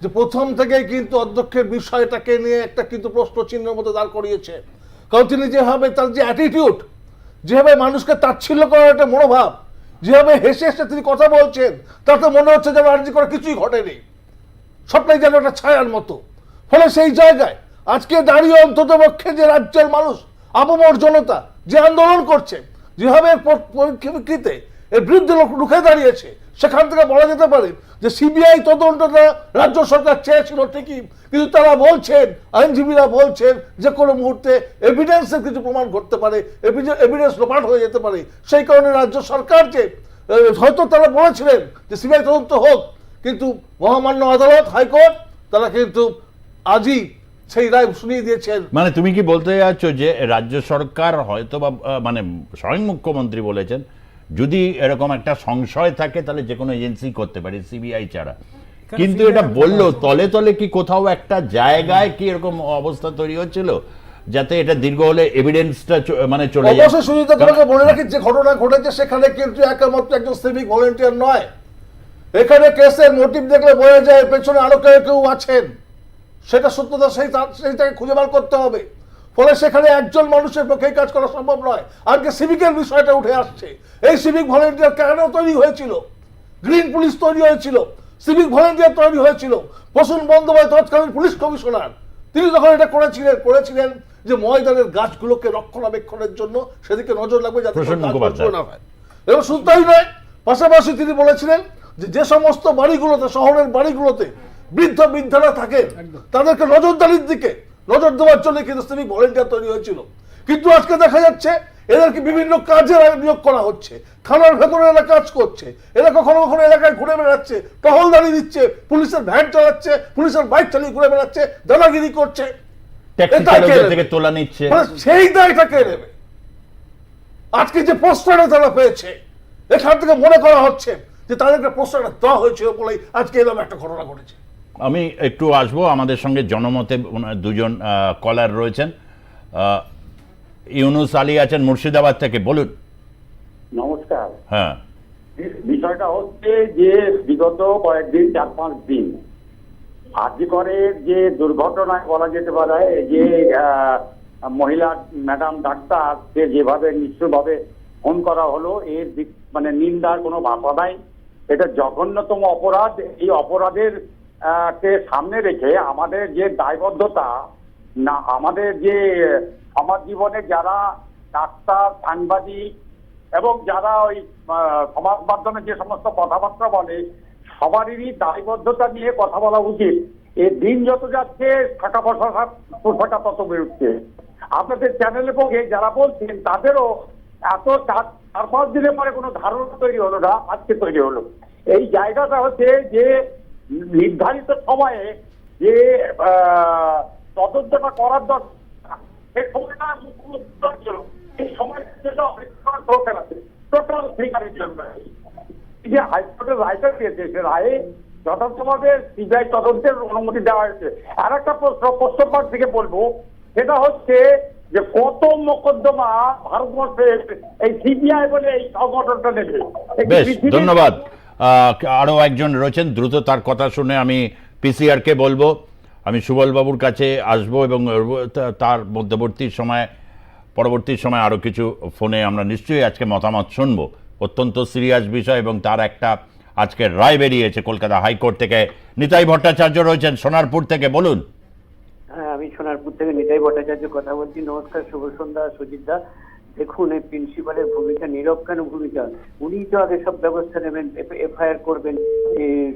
যে প্রথম থেকেই কিন্তু অধ্যক্ষের বিষয়টাকে নিয়ে একটা কিন্তু প্রশ্ন চিহ্নের মতো দাঁড় করিয়েছে। কারণ তিনি যেভাবে তার যে অ্যাটিটিউড যেভাবে মানুষকে তাচ্ছিল্য করার একটা মনোভাব, যেভাবে হেসে হেসে তিনি কথা বলছেন, তাতে মনে হচ্ছে যেন আর্জি করে কিছুই ঘটেনি। সবটাই যেন একটা ছায়ার মতো। ফলে সেই জায়গায় আজকে দাঁড়িয়ে অন্তত পক্ষে যে রাজ্যের মানুষ আবমর জনতা যে আন্দোলন করছে, যেভাবে পরিপ্রেক্ষিতে এর বিরুদ্ধে রুখে দাঁড়িয়েছে সেখান থেকে বলা যেতে পারে যে সিবিআই তদন্তটা রাজ্য সরকার চেয়েছিল ঠিকই, কিন্তু তারা বলছেন, আইনজীবীরা বলছেন যে কোনো মুহূর্তে এভিডেন্সের কিছু প্রমাণ ঘটতে পারে এভিডেন্স লোপাট হয়ে যেতে পারে। সেই কারণে রাজ্য সরকার যে হয়তো তারা বলেছিলেন যে সিবিআই তদন্ত হোক, কিন্তু মহামান্য আদালত, হাইকোর্ট, তারা কিন্তু আজই সেই রায় শুনিয়ে দিয়েছেন। মানে তুমি কি বলতে যাচ্ছ যে রাজ্য সরকার হয়তো বা মানে স্বয়ং মুখ্যমন্ত্রী বলেছেন যদি এরকম একটা সংশয় থাকে তাহলে যে কোনো এজেন্সি করতে পারে সিবিআই ছাড়া। কিন্তু এটা বলল তলে তলে কি কোথাও একটা জায়গায় কি এরকম অবস্থা তৈরি হচ্ছিল যাতে এটা দীর্ঘ হলে এভিডেন্সটা মানে চলে যায়? অবশ্যই সুজিত তোমাকে মনে রাখি যে ঘটনা ঘটেছে সেখানে কিন্তু একমাত্র একজন সিভিক ভলেন্টিয়ার নয়। এখানে কেসের মোটিভ দেখলে বোঝা যায় পেছনে আরও কেউ কেউ আছেন। সেটা সত্যতা সেই সেইটাকে খুঁজে বার করতে হবে। ফলে সেখানে একজন মানুষের পক্ষে কাজ করা সম্ভব নয়। আজকে সিভিকের বিষয়টা উঠে আসছে। এই সিভিক ভলেন্টিয়ার কেন তৈরি হয়েছিল? গ্রিন পুলিশ তৈরি হয়েছিল। সিভিক ভলেন্টিয়ার তৈরি হয়েছিল। প্রসূন বন্দ্যোপাধ্যায় তৎকালীন পুলিশ কমিশনার তিনি যখন এটা করেছিলেন করেছিলেন যে ময়দানের গাছগুলোকে রক্ষণাবেক্ষণের জন্য সেদিকে নজর লাগবে যাতে না হয়। এবং শুধু তাই নয় পাশাপাশি তিনি বলেছিলেন যে যে সমস্ত বাড়িগুলোতে শহরের বাড়িগুলোতে বৃদ্ধ বৃদ্ধারা থাকেন তাদেরকে নজরদারির দিকে নজর দেওয়ার জন্য কিন্তু সিভিক ভলেন্টিয়ার তৈরি হয়েছিল। কিন্তু আজকে দেখা যাচ্ছে এদেরকে বিভিন্ন কাজে নিয়োগ করা হচ্ছে থানার ভেতরে এরা কাজ করছে এরা কখনো কখনো এলাকায় ঘুরে বেড়াচ্ছে টহলদারি দিচ্ছে পুলিশের ভ্যান চালাচ্ছে পুলিশের বাইক চালিয়ে ঘুরে বেড়াচ্ছে দাদাগিরি করছে। তোলা নিচ্ছে। মানে সেই দায়টা কে নেবে? আজকে যে প্রশ্রয়টা তারা পেয়েছে এখান থেকে মনে করা হচ্ছে যে তাদেরকে প্রশ্রয়টা দেওয়া হয়েছিল বলেই আজকে এরকম একটা ঘটনা ঘটেছে। আমি একটু আসব আমাদের সঙ্গে জনমতে দুজন কলার রয়েছেন। ইউনুস আলী আছেন মুর্শিদাবাদ থেকে বলুন। নমস্কার। হ্যাঁ। বিষয়টা হচ্ছে যে বিগত কয়েকদিন চার পাঁচ দিন আর্জি করে যে দুর্ঘটনায় বলা যেতে পারে যে মহিলা ম্যাডাম ডাক্তার সে যেভাবে নিশ্চয়ভাবে ফোন করা হলো এর দিক- মানে নিন্দার কোনো ভাষা নাই। এটা জঘন্যতম অপরাধ। এই অপরাধের কে সামনে রেখে আমাদের যে দায়বদ্ধতা, না, আমাদের যে সমাজ জীবনে যারা ডাক্তার, সাংবাদিক এবং যারা ওই সমাজ মাধ্যমে যে সমস্ত কথাবার্তা বলে, সবারই দায়বদ্ধতা নিয়ে কথা বলা উচিত। এর দিন যত যাচ্ছে টাকা পয়সা পোশাকা তত বেরোচ্ছে আপনাদের চ্যানেলের পক্ষে যারা বলছেন, তাদেরও এত চার পাঁচ দিনের পরে কোনো ধারণা তৈরি হলো না, আজকে তৈরি হলো। এই জায়গাটা হচ্ছে যে নির্ধারিত সময়ে যে তদন্তটা করার দরকার সেই সময়টা ছিল এই সময়ের জন্য টোটাল ফিগারের জন্য। যে হাইকোর্টের রায়টা দিয়েছে সে রায়ে যথার্থভাবে সিবিআই তদন্তের অনুমতি দেওয়া হয়েছে। আর একটা প্রশ্ন প্রশ্নপাত থেকে বলব সেটা হচ্ছে যে কত মোকদ্দমা ভারতবর্ষের এই সিবিআই বলে এই সংগঠনটা নেবে? ধন্যবাদ। আহ, আরও একজন রয়েছেন দ্রুত তার কথা শুনে আমি পিসিআরকে বলব। আমি সুবলবাবুর কাছে আসব এবং তার মধ্যবর্তী সময় পরবর্তী সময় আরও কিছু ফোনে আমরা নিশ্চয়ই আজকে মতামত শুনব। অত্যন্ত সিরিয়াস বিষয় এবং তার একটা আজকের রায় বেরিয়েছে কলকাতা হাইকোর্ট থেকে। নিতাই ভট্টাচার্য রয়েছেন সোনারপুর থেকে বলুন। হ্যাঁ আমি সোনারপুর থেকে নিতাই ভট্টাচার্য কথা বলছি। নমস্কার শুভ সন্ধ্যা সুজিতদা দেখুন এই প্রিন্সিপালের ভূমিকা নীরব কেন ভূমিকা? উনি তো আগে সব ব্যবস্থা নেবেন এফআইআর করবেন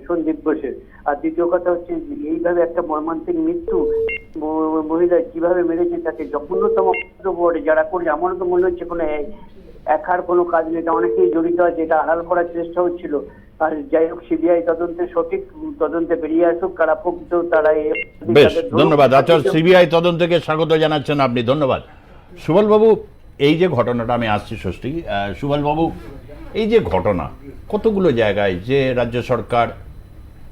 সন্দীপ ঘোষের। আর দ্বিতীয় কথা হচ্ছে এইভাবে একটা মর্মান্তিক মৃত্যু মহিলা কীভাবে মেরেছে তাকে জঘন্যতম বোর্ডে যারা করছে আমারও তো মনে হচ্ছে কোনো একার কোনো কাজ নেই। এটা অনেকেই জড়িত আছে এটা আড়াল করার চেষ্টা হচ্ছিল আর যাই হোক সিবিআই তদন্তে সঠিক তদন্তে বেরিয়ে আসুক কারা প্রকৃত তারা বেশ ধন্যবাদ। আচ্ছা সিবিআই তদন্তকে স্বাগত জানাচ্ছেন আপনি ধন্যবাদ। সুবলবাবু এই যে ঘটনাটা আমি আসছি ষষ্ঠী সুবলবাবু এই যে ঘটনা, কতগুলো জায়গায় যে রাজ্য সরকার,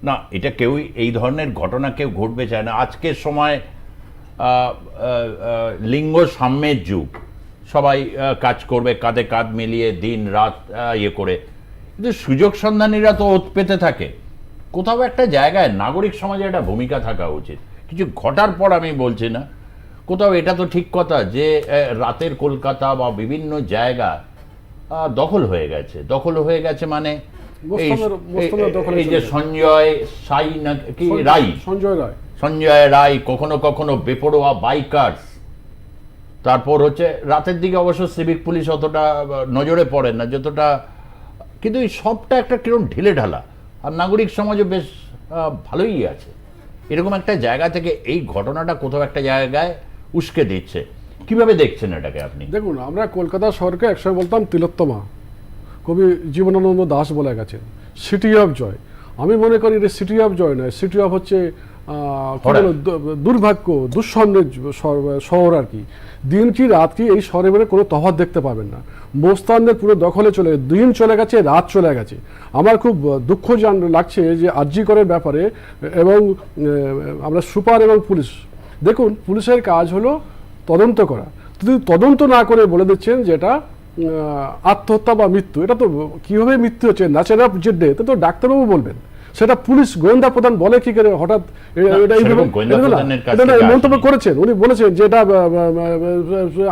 না, এটা কেউই এই ধরনের ঘটনা কেউ ঘটবে চায় না। আজকের সময় লিঙ্গ সাম্যের যুগ, সবাই কাজ করবে, কাঁধে কাঁধ মিলিয়ে দিন, রাত ইয়ে করে। কিন্তু সুযোগ সন্ধানীরা তো ওত পেতে থাকে। কোথাও একটা জায়গায় নাগরিক সমাজে একটা ভূমিকা থাকা উচিত। কিছু ঘটার পর আমি বলছি না। কোথাও এটা তো ঠিক কথা যে রাতের কলকাতা বা বিভিন্ন জায়গা দখল হয়ে গেছে। দখল হয়ে গেছে মানে এই- যে সঞ্জয় সাই না কি সঞ্জয় রায়। সঞ্জয় রায় কখনো কখনো বেপরোয়া বাইকার্স। তারপর হচ্ছে রাতের দিকে অবশ্য সিভিক পুলিশ অতটা নজরে পড়ে না যতটা কিন্তু এই সবটা একটা কিরম ঢিলে ঢালা। আর নাগরিক সমাজও বেশ ভালোই আছে। এরকম একটা জায়গা থেকে এই ঘটনাটা কোথাও একটা জায়গায় উস্কে দিচ্ছে। কীভাবে দেখছেন এটাকে আপনি? দেখুন আমরা কলকাতা শহরকে একসময় বলতাম তিলোত্তমা। কবি জীবনানন্দ দাস বলে গেছেন সিটি অফ জয় আমি মনে করি এটা সিটি অফ জয় নয় সিটি অফ হচ্ছে দুর্ভাগ্য দুঃস্বপ্নের শহর আর কি। দিন কি রাত কি এই শহরে বেড়ে কোনো তফাৎ দেখতে পাবেন না। মোস্তানদের পুরো দখলে চলে দিন চলে গেছে রাত চলে গেছে। আমার খুব দুঃখ লাগছে যে আর্জি করার ব্যাপারে এবং আমরা সুপার এবং পুলিশ দেখুন পুলিশের কাজ হলো তদন্ত করা। যদি তদন্ত না করে বলে দিচ্ছেন যে এটা আত্মহত্যা বা মৃত্যু এটা তো কীভাবে মৃত্যু হচ্ছে? ন্যাচারাল যে ডেথ তো ডাক্তারবাবু বলবেন। সেটা পুলিশ গোয়েন্দা প্রধান বলে কি করে হঠাৎ মন্তব্য করেছেন। উনি বলেছেন যে এটা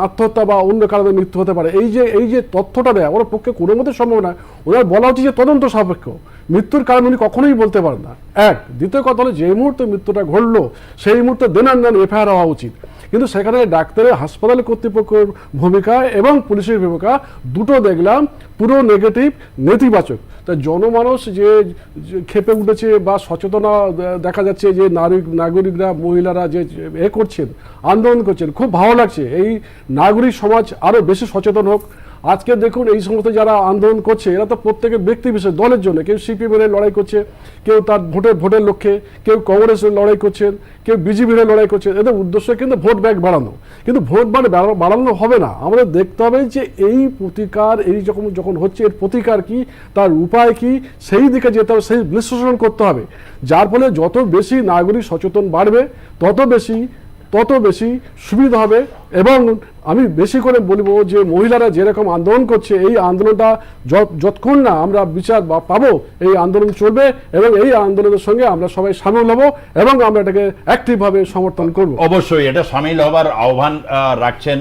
আত্মহত্যা বা অন্য কারণে মৃত্যু হতে পারে। এই যে এই যে তথ্যটা দেয় ওর পক্ষে কোনো মতে সম্ভব না। ওনার বলা উচিত যে তদন্ত সাপেক্ষ। মৃত্যুর কারণ উনি কখনোই বলতে পারেন না। এক, দ্বিতীয় কথা হলো, যে মুহূর্তে মৃত্যুটা ঘটলো, সেই মুহূর্তে দেনান দেন এফআইআর হওয়া উচিত। কিন্তু সেখানে ডাক্তারের হাসপাতাল কর্তৃপক্ষের ভূমিকা এবং পুলিশের ভূমিকা দুটো দেখলাম, পুরো নেগেটিভ নেতিবাচক। তা জনমানস যে ক্ষেপে উঠেছে বা সচেতনা দেখা যাচ্ছে যে নাগরিক নাগরিকরা, মহিলারা যে এ করছেন, আন্দোলন করছেন, খুব ভালো লাগছে। এই নাগরিক সমাজ আরও বেশি সচেতন হোক। আজকে দেখুন এই সমস্ত যারা আন্দোলন করছে, এরা তো প্রত্যেকের ব্যক্তি বিশেষ, দলের জন্য। কেউ সিপিএমের লড়াই করছে, কেউ তার ভোটের ভোটের লক্ষ্যে, কেউ কংগ্রেসের লড়াই করছেন কেউ বিজেপির লড়াই করছেন এদের উদ্দেশ্য কিন্তু ভোট ব্যাগ বাড়ানো। কিন্তু ভোট মানে বাড়ানো হবে না। আমাদের দেখতে হবে যে এই প্রতিকার, এই যখন যখন হচ্ছে, এর প্রতিকার কি, তার উপায় কি, সেই দিকে যেতে হবে, সেই বিশ্লেষণ করতে হবে। যার ফলে যত বেশি নাগরিক সচেতন বাড়বে, তত বেশি তত বেশি সুবিধা হবে এবং আমি বেশি করে বলব যে মহিলারা যেরকম আন্দোলন করছে, এই আন্দোলনটা যতক্ষণ না আমরা বিচার বা পাবো, এই আন্দোলন চলবে এবং এই আন্দোলনের সঙ্গে আমরা সবাই সামিল হব এবং আমরা এটাকে অ্যাক্টিভভাবে সমর্থন করব। অবশ্যই, এটা সামিল হবার আহ্বান রাখছেন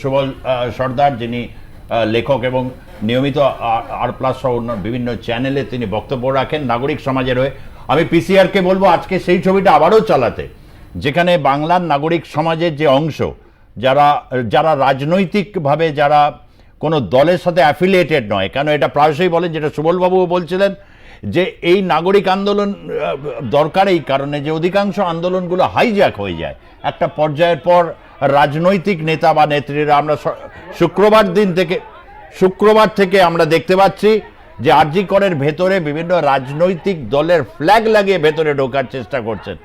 সুবল সর্দার যিনি লেখক এবং নিয়মিত আর প্লাস সহ অন্য বিভিন্ন চ্যানেলে তিনি বক্তব্য রাখেন, নাগরিক সমাজের হয়ে। আমি পিসিআরকে বলব, আজকে সেই ছবিটা আবারও চালাতে। যেখানে বাংলার নাগরিক সমাজের যে অংশ, যারা যারা রাজনৈতিকভাবে যারা কোনো দলের সাথে অ্যাফিলিয়েটেড নয়, কেন এটা প্রায়শই বলেন যেটা সুবলবাবুও বলছিলেন, যে এই নাগরিক আন্দোলন দরকার এই কারণে যে অধিকাংশ আন্দোলনগুলো হাইজ্যাক হয়ে যায়। একটা পর্যায়ের পর রাজনৈতিক নেতা বা নেত্রীরা আমরা শুক্রবার দিন থেকে, শুক্রবার থেকে আমরা দেখতে পাচ্ছি যে আরজি করের ভেতরে বিভিন্ন রাজনৈতিক দলের ফ্ল্যাগ লাগিয়ে ভেতরে ঢোকার চেষ্টা করছেন।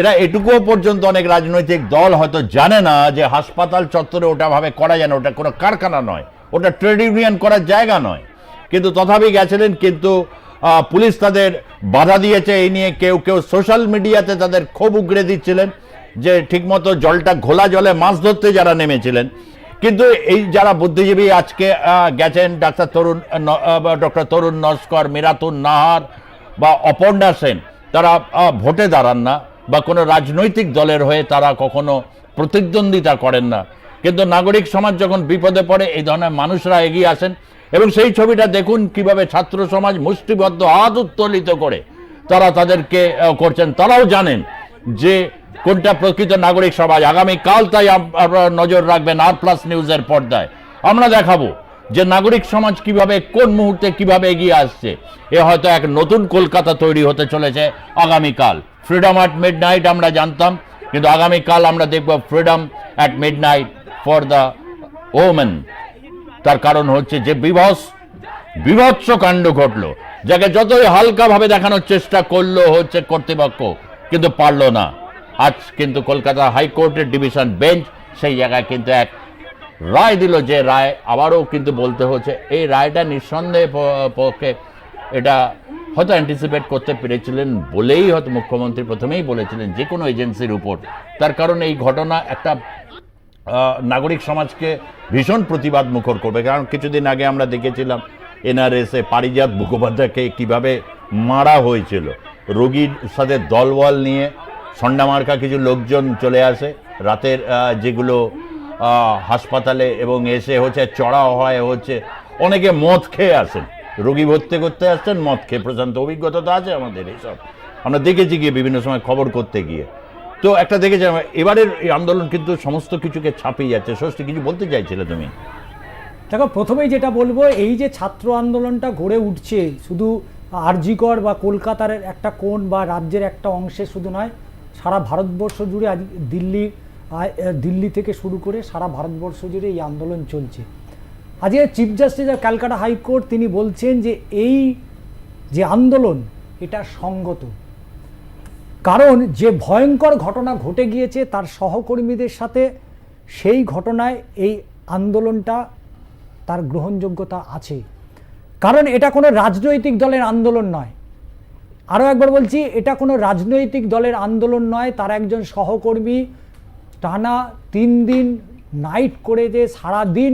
এরা এটুকুও পর্যন্ত অনেক রাজনৈতিক দল হয়তো জানে না যে হাসপাতাল চত্বরে ওটাভাবে করা যায় না, ওটা কোনো কারখানা নয়। ওটা ট্রেড ইউনিয়ন করার জায়গা নয়। কিন্তু তথাপি গেছিলেন, কিন্তু পুলিশ তাদের বাধা দিয়েছে, এই নিয়ে কেউ কেউ সোশ্যাল মিডিয়াতে তাদের ক্ষোভ উগড়ে দিচ্ছিলেন যে ঠিকমতো জলটা ঘোলা জলে মাছ ধরতে যারা নেমেছিলেন। কিন্তু এই যারা বুদ্ধিজীবী আজকে গেছেন, ডাক্তার তরুণ ডক্টর তরুণ নস্কর, মিরাতুন নাহার বা অপর্ণা সেন, তারা ভোটে দাঁড়ান না। বা কোনো রাজনৈতিক দলের হয়ে তারা কখনো প্রতিদ্বন্দ্বিতা করেন না। কিন্তু নাগরিক সমাজ যখন বিপদে পড়ে, এই ধরনের মানুষরা এগিয়ে আসেন এবং সেই ছবিটা দেখুন কীভাবে ছাত্র সমাজ মুষ্টিবদ্ধ, হাত উত্তোলিত করে তারা তাদেরকে করছেন। তারাও জানেন যে কোনটা প্রকৃত নাগরিক সমাজ। আগামীকাল তাই আপনারা নজর রাখবেন আর প্লাস নিউজের পর্দায়। আমরা দেখাবো যে নাগরিক সমাজ কীভাবে, কোন মুহূর্তে কীভাবে এগিয়ে আসছে, এ হয়তো এক নতুন কলকাতা তৈরি হতে চলেছে আগামীকাল। ফ্রিডম অ্যাট মিড নাইট আমরা জানতাম, কিন্তু আগামীকাল আমরা দেখব freedom at midnight for the women তার কারণ হচ্ছে যে বিভস বিভৎস কাণ্ড ঘটলো, যাকে যতই হালকাভাবে দেখানোর চেষ্টা করল হচ্ছে কর্তৃপক্ষ, কিন্তু পারল না। আজ কিন্তু কলকাতা হাইকোর্টের ডিভিশন বেঞ্চ সেই জায়গায় কিন্তু এক রায় দিল যে রায়, আবারও কিন্তু বলতে হচ্ছে, এই রায়টা নিঃসন্দেহে পক্ষে এটা হয়তো অ্যান্টিসিপেট করতে পেরেছিলেন বলেই হয়তো মুখ্যমন্ত্রী প্রথমেই বলেছিলেন যে কোনো এজেন্সির উপর। তার কারণ এই ঘটনা একটা নাগরিক সমাজকে ভীষণ প্রতিবাদ মুখর করবে। কারণ কিছুদিন আগে আমরা দেখেছিলাম, এনআরএসে পারিজাত মুখোপাধ্যায়কে কীভাবে মারা হয়েছিল। রোগীর সাথে দলবল নিয়ে সন্ডামার্কা কিছু লোকজন চলে আসে। রাতের যেগুলো হাসপাতালে এবং এসে হচ্ছে চড়া হয়, হচ্ছে অনেকে মদ খেয়ে আসেন। রোগী ভর্তি করতে আসছেন, মদ খেয়ে প্রশান্ত, অভিজ্ঞতা তো আছে আমাদের এইসব। আমরা দেখেছি গিয়ে বিভিন্ন সময় খবর করতে গিয়ে। তো একটা দেখেছি এবারের এই আন্দোলন কিন্তু সমস্ত কিছুকে ছাপিয়ে যাচ্ছে। ষষ্ঠী, কিছু বলতে চাইছিলে তুমি? দেখো, প্রথমেই যেটা বলব, এই যে ছাত্র আন্দোলনটা গড়ে উঠছে, শুধু আরজিকর বা কলকাতার একটা কোণ বা রাজ্যের একটা অংশে শুধু নয়, সারা ভারতবর্ষ জুড়ে আজ দিল্লি আ- দিল্লি থেকে শুরু করে সারা ভারতবর্ষ জুড়ে এই আন্দোলন চলছে। আজকে chief justice of Calcutta high court তিনি বলছেন যে এই যে আন্দোলন, এটা সঙ্গত। কারণ যে ভয়ঙ্কর ঘটনা ঘটে গিয়েছে, তার সহকর্মীদের সাথে সেই ঘটনায় এই আন্দোলনটা তার গ্রহণযোগ্যতা আছে। কারণ এটা কোনো রাজনৈতিক দলের আন্দোলন নয়। আরও একবার বলছি, এটা কোনো রাজনৈতিক দলের আন্দোলন নয়, তার একজন সহকর্মী টানা তিন দিন নাইট করে যে সারাদিন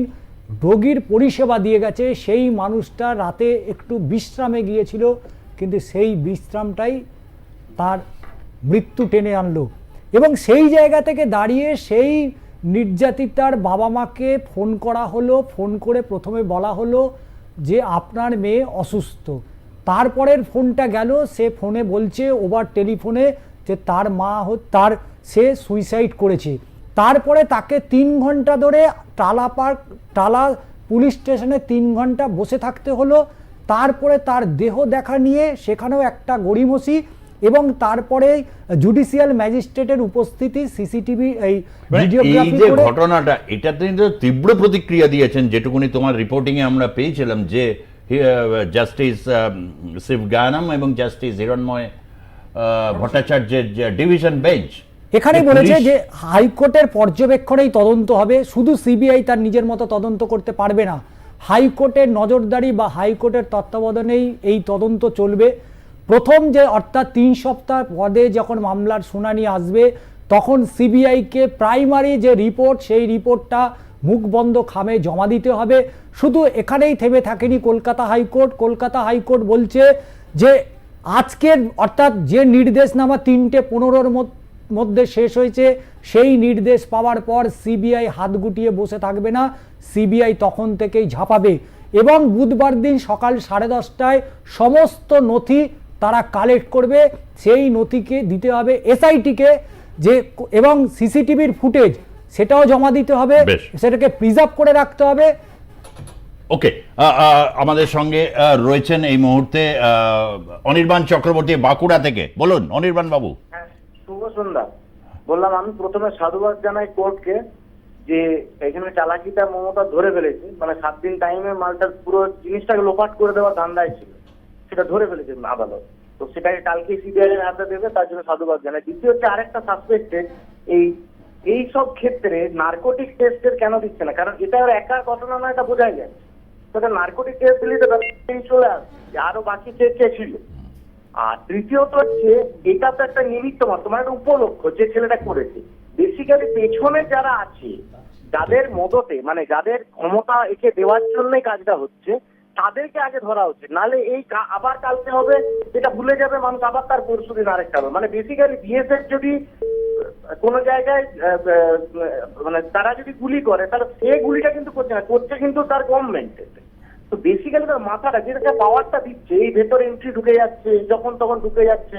রোগীর পরিষেবা দিয়ে গেছে, সেই মানুষটা রাতে একটু বিশ্রামে গিয়েছিল, কিন্তু সেই বিশ্রামটাই তার মৃত্যু টেনে আনলো। এবং সেই জায়গা থেকে দাঁড়িয়ে সেই নির্যাতিতার বাবা মাকে ফোন করা হলো, ফোন করে প্রথমে বলা হলো যে আপনার মেয়ে অসুস্থ। তারপরের ফোনটা গেল, সে ফোনে বলছে, ওভার টেলিফোনে যে তার মা তার সে সুইসাইড করেছে। তারপরে তাকে তিন ঘণ্টা ধরে টালা পার্ক টালা পুলিশ স্টেশনে তিন ঘণ্টা বসে থাকতে হলো। তারপরে তার দেহ দেখা নিয়ে সেখানেও একটা গড়িমসি এবং তারপরে জুডিশিয়াল ম্যাজিস্ট্রেটের উপস্থিতি সিসিটিভি এই মানে এই ভিডিওগ্রাফি যে ঘটনাটা এটাতে কিন্তু তীব্র প্রতিক্রিয়া দিয়েছেন যেটুকুনি তোমার রিপোর্টিং এ আমরা পেয়েছিলাম যে জাস্টিস শিব গায়ানাম এবং জাস্টিস হিরণময় ভট্টাচার্যের ডিভিশন বেঞ্চ এখানে বলেছে যে হাইকোর্টের পর্যবেক্ষণেই তদন্ত হবে শুধু সিবিআই তার নিজের মতো তদন্ত করতে পারবে না। হাইকোর্টের নজরদারি বা হাইকোর্টের তত্ত্বাবধানেই এই তদন্ত চলবে। প্রথম যে অর্থাৎ তিন সপ্তাহ পদে যখন মামলার শুনানি আসবে তখন সিবিআইকে প্রাইমারি যে রিপোর্ট সেই রিপোর্টটা মুখ বন্ধ খামে জমা দিতে হবে। শুধু এখানেই থেমে থাকেনি কলকাতা হাইকোর্ট। কলকাতা হাইকোর্ট বলছে যে আজকের অর্থাৎ যে নির্দেশনামা তিনটে পনেরোর মধ্যে মধ্যে শেষ হয়েছে। সেই নির্দেশ পাওয়ার পর সিবিআই হাত গুটিয়ে বসে থাকবে না। সিবিআই তখন থেকেই ঝাঁপাবে। এবং বুধবার দিন সকাল সাড়ে দশটায় সমস্ত নথি তারা কালেক্ট করবে। সেই নথিকে দিতে হবে এসআইটিকে যে এবং সিসিটিভির ফুটেজ সেটাও জমা দিতে হবে। সেটাকে প্রিজার্ভ করে রাখতে হবে। ওকে। আমাদের সঙ্গে রয়েছেন এই মুহূর্তে অনির্বাণ চক্রবর্তী বাঁকুড়া থেকে। বলুন অনির্বাণ বাবু। শুভ সন্ধ্যা। বললাম, আমি প্রথমে সাধুবাদ জানাই কোর্টকে যে এখানে চালাকিটা মমতা ধরে ফেলেছে। মানে সাত দিন টাইমে মালটার পুরো জিনিসটাকে লোপাট করে দেওয়ার ধান্দায় ছিল। সেটা ধরে ফেলেছে আদালত। তো সেটাকে কালকে সিবিআই এর হাতে দেবে, তার জন্য সাধুবাদ জানাই। দ্বিতীয় হচ্ছে আরেকটা সাসপেক্টেড এই এই সব ক্ষেত্রে নার্কোটিক টেস্টের কেন দিচ্ছে না? কারণ এটা একা ঘটনা না এটা বোঝাই যায়। তো নার্কোটিক টেস্ট দিলে তো চলে আসছে আরও বাকি কে ছিল। আর তৃতীয়ত হচ্ছে, এটা তো একটা নিমিত্ত মাত্র মানে একটা উপলক্ষ যে ছেলেটা করেছে। বেসিক্যালি পেছনে যারা আছে, যাদের মদতে মানে যাদের ক্ষমতা একে দেওয়ার জন্যই কাজটা হচ্ছে, তাদেরকে আগে ধরা উচিত নালে এই আবার কালকে হবে এটা ভুলে যাবে মানুষ, আবার তার পরশু দিন আরেকটা হবে। মানে বেসিক্যালি বিএসএফ যদি কোনো জায়গায় মানে তারা যদি গুলি করে, তাহলে সে গুলিটা কিন্তু করছে না। করছে কিন্তু তার গভর্নমেন্ট তো বেসিক্যালি তার মাথাটা যেটাকে পাওয়ারটা দিচ্ছে এই ভেতরে এন্ট্রি ঢুকে যাচ্ছে যখন তখন ঢুকে যাচ্ছে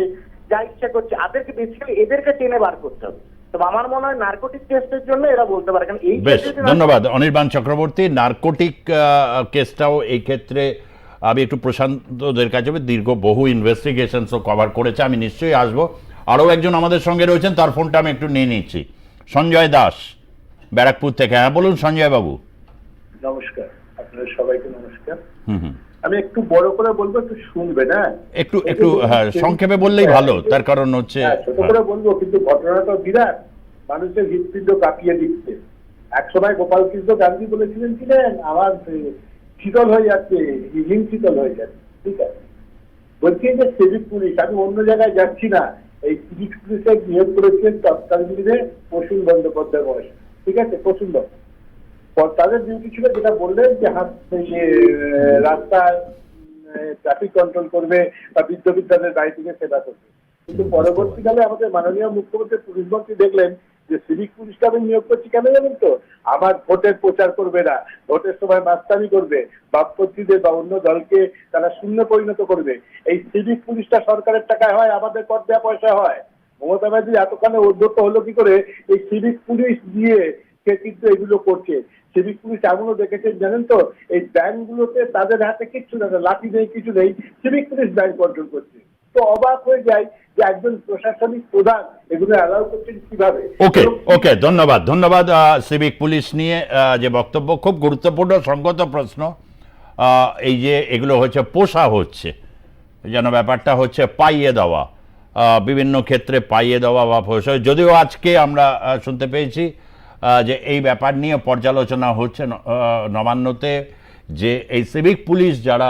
যা ইচ্ছা করছে তাদেরকে বেসিক্যালি এদেরকে টেনে বার করতে হবে। তো আমার মনে হয় নার্কোটিক টেস্টের জন্য এরা বলতে পারে কারণ এই বেশ ক্ষেত্রে ধন্যবাদ। অনির্বাণ চক্রবর্তী নার্কোটিক কেসটাও এই ক্ষেত্রে আমি একটু প্রশান্তদের কাছে দীর্ঘ বহু ইনভেস্টিগেশনসও কভার করেছে আমি নিশ্চয়ই আসব। আরও একজন আমাদের সঙ্গে রয়েছেন তার ফোনটা আমি একটু নিয়ে নিচ্ছি। সঞ্জয় দাস ব্যারাকপুর থেকে। হ্যাঁ বলুন সঞ্জয় বাবু নমস্কার। আপনাদের সবাইকে নমস্কার। আমি একটু বড় করে বলব একটু শুনবেন হ্যাঁ একটু একটু হ্যাঁ সংক্ষেপে বললেই ভালো তার কারণ হচ্ছে হ্যাঁ, ছোট করে বলব কিন্তু ঘটনাটা বিরাট। মানুষের হৃৎপিণ্ড কাঁপিয়ে দিচ্ছে। এক সময় গোপাল কৃষ্ণ গান্ধী বলেছিলেন ছিলেন আমার শীতল হয়ে যাচ্ছে হিম শীতল হয়ে যাচ্ছে। ঠিক আছে। বলছি যে সিভিক পুলিশ আমি অন্য জায়গায় যাচ্ছি না। এই সিভিক পুলিশে নিয়োগ করেছিলেন তৎকালীন প্রসূন বন্দ্যোপাধ্যায় বয়স। ঠিক আছে প্রসূন বন্দ্যোপাধ্যায়। তাদের ডিউটি ছিল যেটা বললেন যে হাত যে, রাস্তায় ট্রাফিক কন্ট্রোল করবে বা বৃদ্ধ বিদ্যালয়ের বাড়ি থেকে সেবা করবে। কিন্তু পরবর্তীকালে আমাদের মাননীয় মুখ্যমন্ত্রী পুলিশ মন্ত্রী দেখলেন যে সিভিক পুলিশকে আমি নিয়োগ করছি কেন জানেন তো? আমার ভোটের প্রচার করবে না। ভোটের সময় মাস্তানি করবে। বামপন্থীদের বা অন্য দলকে তারা শূন্য পরিণত করবে। এই সিভিক পুলিশটা সরকারের টাকায় হয় আমাদের কর দেওয়া পয়সা হয়। মমতা ব্যানার্জি এতখানে উদ্যোক্ত হলো কি করে? এই সিভিক পুলিশ দিয়ে সে কিন্তু এগুলো করছে। সিভিক পুলিশ এমনও দেখেছেন জানেন তো, এই ব্যাংকগুলোতে তাদের হাতে কিচ্ছু না লাঠি নেই, কিছু নেই, সিভিক পুলিশ ব্যাংক কন্ট্রোল করছে। তো অবাক হয়ে যায় যে একজন প্রশাসনিক প্রধান এগুলো অ্যালাউ করছেন কীভাবে? ওকে ওকে ধন্যবাদ ধন্যবাদ সিভিক পুলিশ নিয়ে যে বক্তব্য, খুব গুরুত্বপূর্ণ, সঙ্গত প্রশ্ন। এই যে এগুলো হচ্ছে, পোষা হচ্ছে, যেন ব্যাপারটা হচ্ছে পাইয়ে দেওয়া। বিভিন্ন ক্ষেত্রে পাইয়ে দেওয়া বা পোষা, যদিও আজকে আমরা শুনতে পেয়েছি যে এই ব্যাপার নিয়ে পর্যালোচনা হচ্ছে নবান্নতে যে এই সিভিক পুলিশ যারা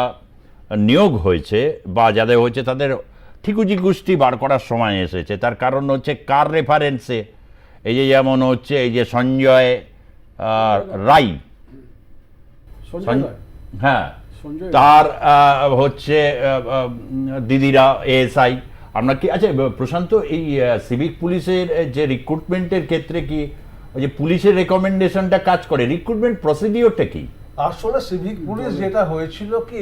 নিয়োগ হয়েছে বা যাদের হয়েছে তাদের ঠিকুজি গোষ্ঠী বার করার সময় এসেছে। তার কারণ হচ্ছে কার রেফারেন্সে এই যে যেমন হচ্ছে এই যে সঞ্জয় রাই। হ্যাঁ। তার হচ্ছে দিদিরা এএসআই আমরা কি আচ্ছা প্রশান্ত এই সিভিক পুলিশের যে রিক্রুটমেন্টের ক্ষেত্রে কি ওই যে পুলিশের রেকমেন্ডেশনটা কাজ করে রিক্রুটমেন্ট প্রসিডিওরটা কি? আসলে সিভিক পুলিশ যেটা হয়েছিল কি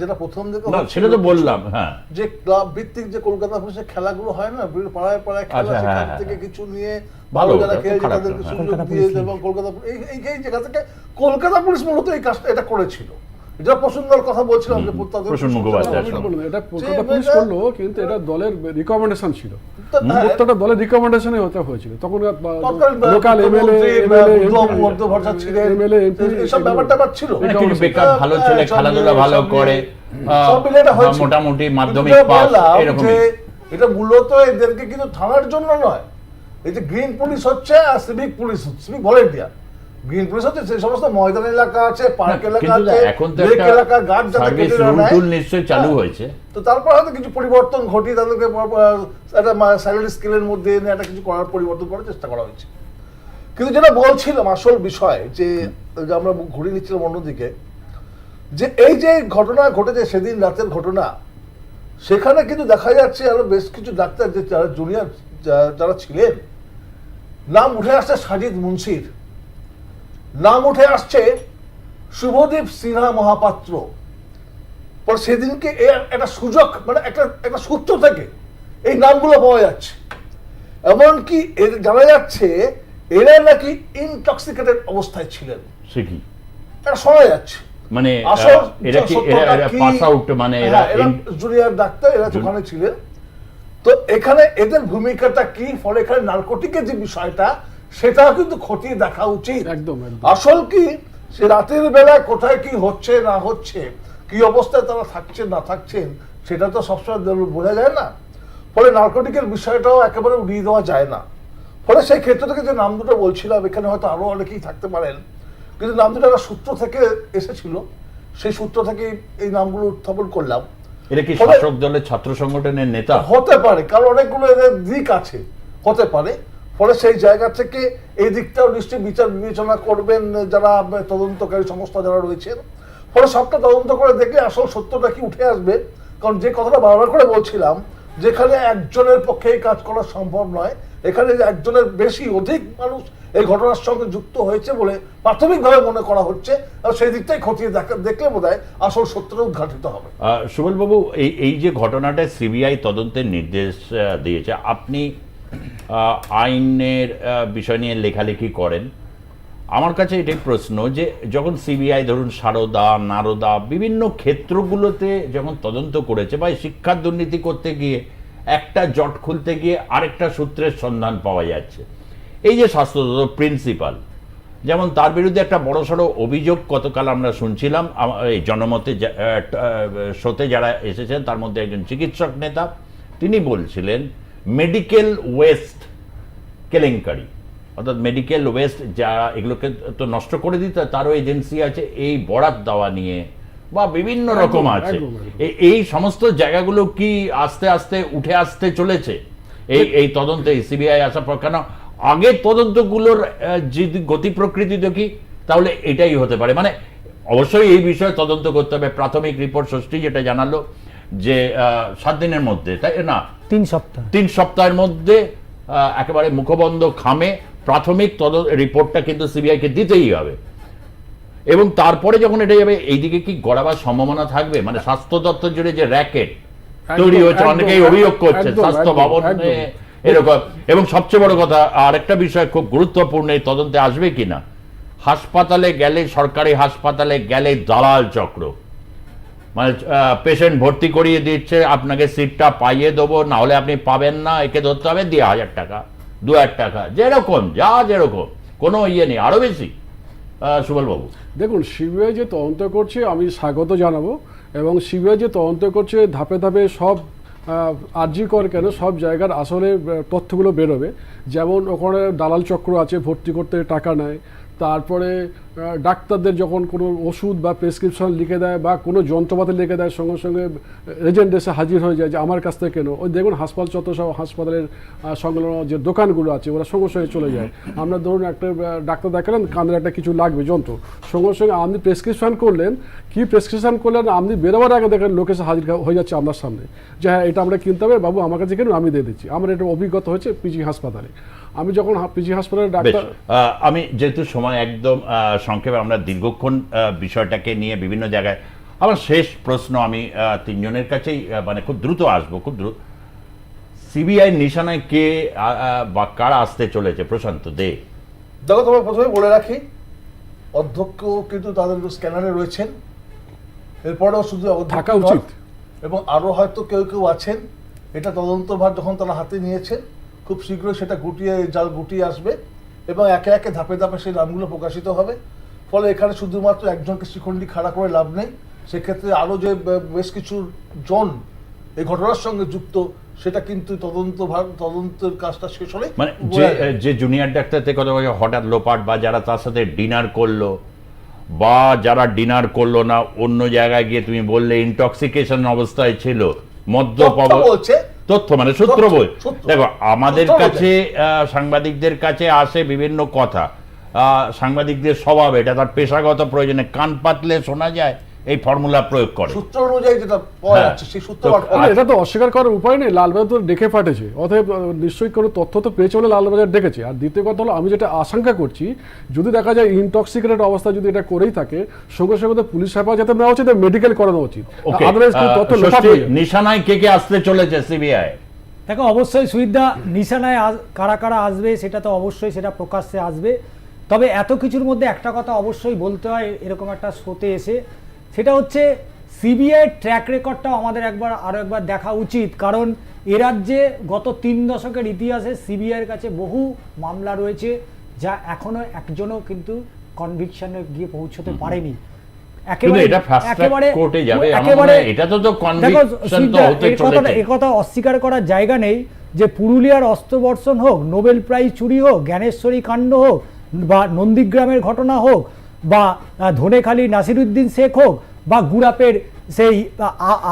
যেটা প্রথম দিকে সেটা তো বললাম হ্যাঁ। যে ক্লাব ভিত্তিক যে কলকাতা পুলিশের খেলাগুলো হয় না পাড়ায় পাড়ায় খেলা আচ্ছা, হ্যাঁ, সেখান হ্যাঁ, থেকে হ্যাঁ। কিছু নিয়ে ভালো, যারা খেলছে তাদেরকে। সুযোগ দিয়ে পুলিশ। এবং কলকাতা এই এই এই জায়গা থেকে কলকাতা পুলিশ মূলত এই কাজটা এটা করেছিল। যেটা কথা বলছিলাম যে মুখোপাধ্যায় এটা কলকাতা পুলিশ করল কিন্তু এটা দলের রিকমেন্ডেশন ছিল। হ্যাঁ, দলের রিকমেন্ডেশনে হতে হয়েছিল। তখন লোকাল এমএলএ ছিলেন। এমএলএ এমপি ব্যাপারটা ছিল। বেকার ভালো ছেলে খেলাধুলা ভালো করে সব মিলে হয়েছিল। মোটামুটি মাধ্যমিক পাস যে এটা মূলত এদেরকে কিন্তু থানার জন্য নয়। এই যে গ্রিন পুলিশ হচ্ছে আর সিভিক পুলিশ হচ্ছে সিভিক ভলেন্টিয়ার গ্রিন পুলিশ হচ্ছে সেই সমস্ত ময়দান এলাকা আছে পার্ক এলাকা কিন্তু আছে এখন তো লেক একটা এলাকার যাতে কেটে না নিশ্চয়ই চালু হ্যাঁ। হয়েছে। তো তারপর হয়তো কিছু পরিবর্তন ঘটিয়ে তাদেরকে একটা স্যালারি স্কেলের মধ্যে এনে একটা কিছু করার পরিবর্তন করার চেষ্টা করা হয়েছে। কিন্তু যেটা বলছিলাম আসল বিষয় যে আমরা ঘুরে নিচ্ছিলাম অন্যদিকে যে এই যে ঘটনা ঘটেছে সেদিন রাতের ঘটনা সেখানে কিন্তু দেখা যাচ্ছে আরও বেশ কিছু ডাক্তার যে যারা জুনিয়র যারা ছিলেন নাম উঠে আসছে সাজিদ মুন্সির। নাম উঠে আসছে শুভদীপ সিনহা মহাপাত্র। পর সেদিনকে একটা সুযোগ মানে একটা একটা সূত্র থেকে এই নামগুলো পাওয়া যাচ্ছে। এমনকি এর জানা যাচ্ছে এরা নাকি ইনটক্সিকেটেড অবস্থায় ছিলেন। সে কি? এটা শোনা যাচ্ছে। মানে আসল এরা কি এরা পাস আউট মানে এরা হ্যাঁ, জুনিয়র ডাক্তার এরা ওখানে ছিলেন। তো এখানে এদের ভূমিকাটা কি? ফলে এখানে নার্কোটিকের যে বিষয়টা সেটাও কিন্তু খতিয়ে দেখা উচিত। একদম। আসল কি? সে রাতের বেলায় কোথায় কি হচ্ছে না হচ্ছে কি অবস্থায় তারা থাকছেন না থাকছেন সেটা তো সবসময় বোঝা যায় না। ফলে নার্কোটিকের বিষয়টাও একেবারে উড়িয়ে দেওয়া যায় না। ফলে সেই ক্ষেত্র থেকে যে নাম দুটো বলছিলাম এখানে হয়তো আরও অনেকেই থাকতে পারেন। কিন্তু নাম দুটো একটা সূত্র থেকে এসেছিল। সেই সূত্র থেকে এই নামগুলো উত্থাপন করলাম। এরা কি শাসক দলের ছাত্র সংগঠনের নেতা? হতে পারে কারণ অনেকগুলো এদের দিক আছে। হতে পারে। ফলে সেই জায়গা থেকে এই দিকটাও নিশ্চয়ই বিচার বিবেচনা করবেন যারা তদন্তকারী সংস্থা যারা রয়েছেন। ফলে সবটা তদন্ত করে দেখলে আসল সত্যটা কি উঠে আসবে। কারণ যে কথাটা বারবার করে বলছিলাম, যেখানে একজনের পক্ষে এই কাজ করা সম্ভব নয়, এখানে একজনের বেশি অধিক মানুষ এই ঘটনার সঙ্গে যুক্ত হয়েছে বলে প্রাথমিকভাবে মনে করা হচ্ছে, আর সেই দিকটাই খতিয়ে দেখা, দেখলে বোধ আসল সত্যটা উদ্ঘাটিত হবে। সুবলবাবু, এই এই যে ঘটনাটা সিবিআই তদন্তের নির্দেশ দিয়েছে, আপনি আইনের বিষয় নিয়ে লেখালেখি করেন। আমার কাছে এটাই প্রশ্ন যে, যখন সিবিআই ধরুন সারদা, নারদা বিভিন্ন ক্ষেত্রগুলোতে যখন তদন্ত করেছে বা শিক্ষার দুর্নীতি করতে গিয়ে একটা জট খুলতে গিয়ে আরেকটা সূত্রের সন্ধান পাওয়া যাচ্ছে। এই যে স্বাস্থ্য প্রিন্সিপাল, যেমন তার বিরুদ্ধে একটা বড়সড় অভিযোগ গতকাল আমরা শুনছিলাম এই জনমতে শোতে যারা এসেছেন তার মধ্যে একজন চিকিৎসক নেতা, তিনি বলছিলেন মেডিকেল ওয়েস্ট কেলেঙ্কারি। অর্থাৎ মেডিকেল ওয়েস্ট যারা এগুলোকে তো নষ্ট করে দিতে তারও এজেন্সি আছে এই বরাত দেওয়া নিয়ে বা বিভিন্ন রকম আছে। এই সমস্ত জায়গাগুলো কি আস্তে আস্তে উঠে আসতে চলেছে? এই এই তদন্তে সিবিআই আসার পর কেন? আগের তদন্তগুলোর যদি গতি প্রকৃতি দেখি তাহলে এটাই হতে পারে। মানে অবশ্যই এই বিষয়ে তদন্ত করতে হবে। প্রাথমিক রিপোর্ট ষষ্ঠী যেটা জানালো যে সাত দিনের মধ্যে তাই না? তিন সপ্তাহ। তিন সপ্তাহের মধ্যে একেবারে মুখবন্ধ খামে প্রাথমিক তদন্ত রিপোর্টটা কিন্তু সিবিআইকে দিতেই হবে। এবং তারপরে যখন এটা যাবে এইদিকে কি গড়াবার সম্ভাবনা থাকবে? মানে স্বাস্থ্য দপ্তর জুড়ে যে র্যাকেট তৈরি হচ্ছে অনেকেই অভিযোগ করছে স্বাস্থ্য ভবন এরকম। এবং সবচেয়ে বড় কথা আরেকটা বিষয় খুব গুরুত্বপূর্ণ এই তদন্তে আসবে কিনা? হাসপাতালে গেলে সরকারি হাসপাতালে গেলে দালাল চক্র। মানে পেশেন্ট ভর্তি করিয়ে দিচ্ছে, আপনাকে সিটটা পাইয়ে দেবো না হলে আপনি পাবেন না, একে ধরতে হবে দিয়ে হাজার টাকা, দু হাজার টাকা, যেরকম, যা যেরকম, কোনো ইয়ে নেই আরও বেশি সুবলবাবু। দেখুন, সিবিআই যে তদন্ত করছে, আমি স্বাগত জানাব, এবং সিবিআই যে তদন্ত করছে, ধাপে ধাপে সব আর্জি কর কেন, সব জায়গার আসলে তথ্যগুলো বেরোবে। যেমন ওখানে দালাল চক্র আছে, ভর্তি করতে টাকা নেয় তারপরে ডাক্তারদের যখন কোনো ওষুধ বা প্রেসক্রিপশন লিখে দেয় বা কোনো যন্ত্রপাতি লিখে দেয়, সঙ্গে সঙ্গে এজেন্ট এসে হাজির হয়ে যায় যে, আমার কাছ থেকে কেন। ওই দেখুন হাসপাতাল চত্বর সব হাসপাতালের সংলগ্ন যে দোকানগুলো আছে, ওরা সঙ্গে সঙ্গে চলে যায়। আমরা ধরুন একটা ডাক্তার দেখালেন কানের একটা কিছু লাগবে, যন্ত্র। সঙ্গে সঙ্গে আপনি প্রেসক্রিপশন করলেন, কি প্রেসক্রিপশন করলেন, আপনি বেরোবার আগে দেখেন লোক এসে হাজির হয়ে যাচ্ছে আপনার সামনে। যে হ্যাঁ এটা আমরা কিনতে হবে, বাবু, আমার কাছে কেন? আমি দিয়ে দিচ্ছি। আমার এটা অভিজ্ঞতা হয়েছে পিজি হাসপাতালে। আমি যখন পিজি হাসপাতালের বেশ ডাক্তার আহ, আমি যেহেতু সময় একদম আহ, সংক্ষেপে আমরা দীর্ঘক্ষণ আহ, বিষয়টাকে নিয়ে বিভিন্ন জায়গায় আমার শেষ প্রশ্ন আমি আহ, তিনজনের কাছেই মানে খুব দ্রুত আসব খুব দ্রুত। সিবিআই নিশানায় কে বা কারা আসতে চলেছে? প্রশান্ত দে। দেখো তোমার প্রথমে বলে রাখি অধ্যক্ষ কিন্তু তাদের স্ক্যানারে রয়েছেন। এরপরেও শুধু থাকা উচিত। এবং আরও হয়তো কেউ কেউ আছেন। এটা তদন্তভার যখন তারা হাতে নিয়েছেন খুব শীঘ্রই সেটা গুটিয়ে জাল গুটিয়ে আসবে এবং একে একে ধাপে ধাপে সেই নামগুলো প্রকাশিত হবে। ফলে এখানে শুধুমাত্র একজনকে শিখণ্ডী খাড়া করে লাভ নেই। সেক্ষেত্রে আরও যে বেশ কিছু জন এই ঘটনার সঙ্গে যুক্ত সেটা কিন্তু তদন্ত তদন্তের কাজটা শেষ হলে মানে যে যে জুনিয়র ডাক্তার থেকে কথা বলছে হঠাৎ লোপাট বা যারা তার সাথে ডিনার করল বা যারা ডিনার করল না অন্য জায়গায় গিয়ে তুমি বললে ইনটক্সিকেশন অবস্থায় ছিল মদ্য তথ্য বলছে তথ্য মানে সূত্র বই। দেখো আমাদের কাছে সাংবাদিকদের কাছে আসে বিভিন্ন কথা। সাংবাদিকদের স্বভাব এটা তার পেশাগত প্রয়োজনে। কান পাতলে শোনা যায়। এই ফর্মুলা প্রয়োগ করে। সূত্র অনুযায়ী যেটা পাওয়া হ্যাঁ। যাচ্ছে সেই সূত্র এটা তো অস্বীকার করার উপায় নেই লালবাজার তো ডেকে পাঠিয়েছে অতএব নিশ্চয়ই কোনো তথ্য তো পেয়েছে বলে লালবাজার ডেকেছে। আর দ্বিতীয় কথা হলো আমি যেটা আশঙ্কা করছি যদি দেখা যায় ইনটক্সিকেটেড অবস্থা যদি এটা করেই থাকে সঙ্গে সঙ্গে তো পুলিশ হেফাজতে নেওয়া উচিত মেডিকেল করানো উচিত। আদারওয়াইজ তথ্য নিশানায় কে কে আসতে চলেছে সিবিআই দেখো অবশ্যই সুবিধা নিশানায় কারা কারা আসবে সেটা তো অবশ্যই সেটা প্রকাশ্যে আসবে। তবে এত কিছুর মধ্যে একটা কথা অবশ্যই বলতে হয় এরকম একটা শোতে এসে। সেটা হচ্ছে সিবিআই ট্র্যাক রেকর্ডটাও আমাদের একবার আরও একবার দেখা উচিত। কারণ এ রাজ্যে গত তিন দশকের ইতিহাসে সিবিআইয়ের কাছে বহু মামলা রয়েছে যা এখনও একজনও কিন্তু কনভিকশনে গিয়ে পৌঁছতে পারেনি। কিন্তু এটা fast track একেবারে court-এ যাবে, আমার একেবারে মনে হয় এটা তো তো conviction দেখো, তো সুইটা, হতে এই কথাটা চলেছে। এ কথা অস্বীকার করার জায়গা নেই যে পুরুলিয়ার অস্ত্রবর্ষণ হোক নোবেল প্রাইজ চুরি হোক জ্ঞানেশ্বরী কাণ্ড হোক বা নন্দীগ্রামের ঘটনা হোক বা ধনেখালি নাসিরুদ্দিন শেখ হোক বা গুড়াপের সেই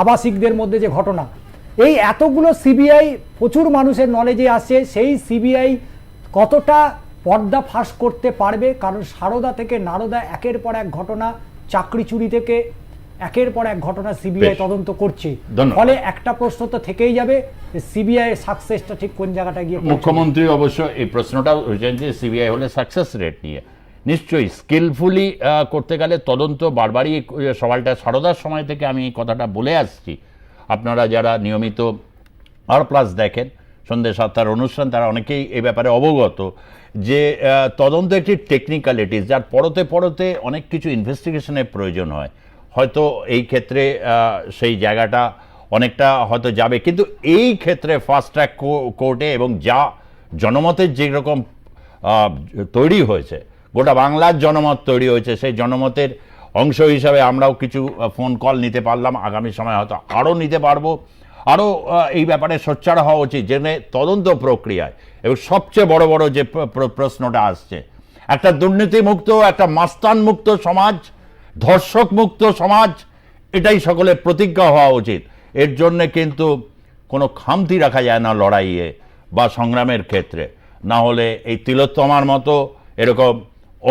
আবাসিকদের মধ্যে যে ঘটনা এই এতগুলো সিবিআই প্রচুর মানুষের নলেজে আসছে সেই সিবিআই কতটা পর্দা ফাঁস করতে পারবে? কারণ সারদা থেকে নারদা একের পর এক ঘটনা চাকরি চুরি থেকে একের পর এক ঘটনা সিবিআই তদন্ত করছে। ফলে একটা প্রশ্ন তো থেকেই যাবে সিবিআই সাকসেসটা ঠিক কোন জায়গাটা গিয়ে মুখ্যমন্ত্রী অবশ্য এই প্রশ্নটা উঠেছেন যে সিবিআই হলে সাকসেস রেট নিয়ে। নিশ্চয়ই স্কিলফুলি করতে গেলে তদন্ত বারবারই সওয়ালটা সারদার সময় থেকে আমি এই কথাটা বলে আসছি। আপনারা যারা নিয়মিত আর প্লাস দেখেন, সন্ধ্যে সাতটার অনুষ্ঠান, তারা অনেকেই এই ব্যাপারে অবগত যে তদন্ত একটি টেকনিক্যালিটিস যার পরতে পরতে অনেক কিছু ইনভেস্টিগেশনের প্রয়োজন হয়। হয়তো এই ক্ষেত্রে সেই জায়গাটা অনেকটা হয়তো যাবে, কিন্তু এই ক্ষেত্রে ফাস্ট ট্র্যাক কোর্টে এবং যা জনমতের যেরকম তৈরি হয়েছে গোটা বাংলার জনমত তৈরি হয়েছে। সেই জনমতের অংশ হিসাবে আমরাও কিছু ফোন কল নিতে পারলাম। আগামী সময় হয়তো আরও নিতে পারব। আরও এই ব্যাপারে সোচ্চার হওয়া উচিত জেনে তদন্ত প্রক্রিয়ায় এবং সবচেয়ে বড় বড় যে প্র- প্র- প্রশ্নটা আসছে, একটা দুর্নীতিমুক্ত, একটা মাস্তান মুক্ত সমাজ ধর্ষক মুক্ত সমাজ, এটাই সকলের প্রতিজ্ঞা হওয়া উচিত। এর জন্য কিন্তু কোনো খামতি রাখা যায় না লড়াইয়ে বা সংগ্রামের ক্ষেত্রে। না হলে এই তিলোত্তমার মতো এরকম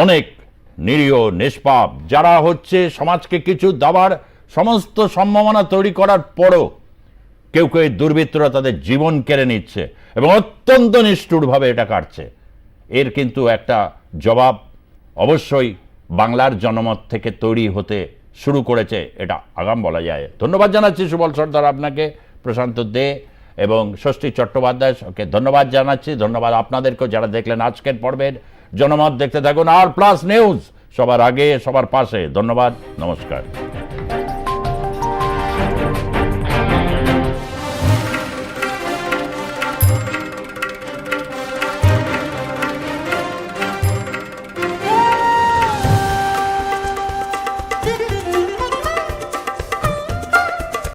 অনেক নিরীহ, নিষ্পাপ যারা হচ্ছে সমাজকে কিছু দেওয়ার সমস্ত সম্ভাবনা তৈরি করার পরও কেউ কেউ দুর্বৃত্তরা তাদের জীবন কেড়ে নিচ্ছে এবং অত্যন্ত নিষ্ঠুরভাবে এটা কাটছে। এর কিন্তু একটা জবাব অবশ্যই বাংলার জনমত থেকে তৈরি হতে শুরু করেছে এটা আগাম বলা যায়। ধন্যবাদ জানাচ্ছি সুবল সর্দার আপনাকে, প্রশান্ত দে এবং ষষ্ঠী চট্টোপাধ্যায় ওকে ধন্যবাদ জানাচ্ছি, ধন্যবাদ আপনাদেরকেও যারা দেখলেন আজকের পর্বের জনমত দেখতে থাকুন। আর প্লাস নিউজ সবার আগে সবার পাশে। ধন্যবাদ নমস্কার।